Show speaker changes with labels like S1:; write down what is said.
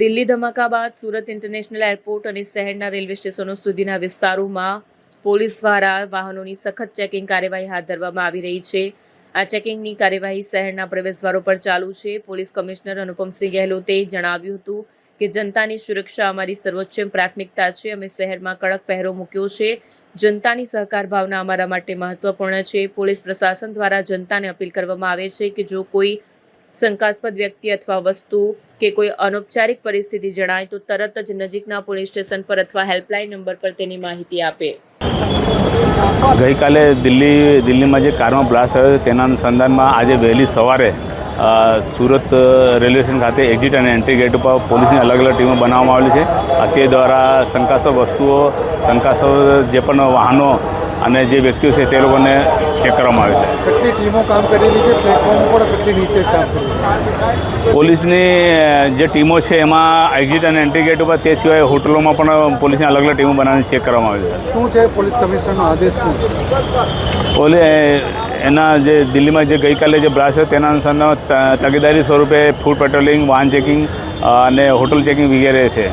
S1: દિલ્હી ધમાકા બાદ Surat international airport અને શહેરના રેલવે સ્ટેશનો સુધીના વિસ્તારોમાં પોલીસ દ્વારા વાહનોની સખત ચેકિંગ કાર્યવાહી હાથ ધરવામાં આવી રહી છે. આ ચેકિંગની કાર્યવાહી શહેરના પ્રવેશદ્વારો પર ચાલુ છે. પોલીસ કમિશનર અનુપમસિંહ ગેહલોતે જણાવ્યું હતું કે, જનતાની સુરક્ષા અમારી સર્વોચ્ચ પ્રાથમિકતા છે. અમે શહેરમાં કડક પહેરો મૂક્યો છે. જનતાની સહકાર ભાવના અમારા માટે મહત્વપૂર્ણ છે. પોલીસ પ્રશાસન દ્વારા જનતાને અપીલ કરવામાં આવે છે કે, જો કોઈ શંકાસ્પદ વ્યક્તિ અથવા વસ્તુ કે કોઈ અનૌપચારિક પરિસ્થિતિ જણાય તો તરત જ નજીકના પોલીસ સ્ટેશન પર અથવા હેલ્પલાઇન નંબર પર તેની માહિતી આપે.
S2: ગઈકાલે દિલ્હી, દિલ્હીમાં જે કારમાં બ્લાસ્ટ થયો તેના અનુસંધાનમાં આજે વહેલી સવારે સુરત રેલવે સ્ટેશન ખાતે એક્ઝિટ અને એન્ટ્રી ગેટ ઉપર પોલીસની અલગ અલગ ટીમો બનાવવામાં આવેલી છે. તે દ્વારા શંકાસ્પદ વસ્તુઓ, શંકાસ્પદ જે પણ વાહનો અને જે વ્યક્તિઓ છે તે લોકોને ચેક કરવામાં આવે છે.
S3: કેટલી ટીમો કામ કરેલી છે? પ્લેટફોર્મ પર કેટલી નીચે કામ
S2: પોલીસની જે ટીમો છે એમાં એક્ઝિટ અને એન્ટ્રી ગેટ ઉપર તે સિવાય હોટલોમાં પણ પોલીસની અલગ અલગ ટીમો બનાવીને ચેક કરવામાં આવે છે.
S3: શું છે પોલીસ કમિશનરનો આદેશ શું છે?
S2: પોલીસ એના જે દિલ્હીમાં જે ગઈકાલે જે બ્રાસ હતો તેના અનુસારના તકેદારી સ્વરૂપે ફૂડ પેટ્રોલિંગ વાહન ચેકિંગ અને હોટલ ચેકિંગ વગેરે છે.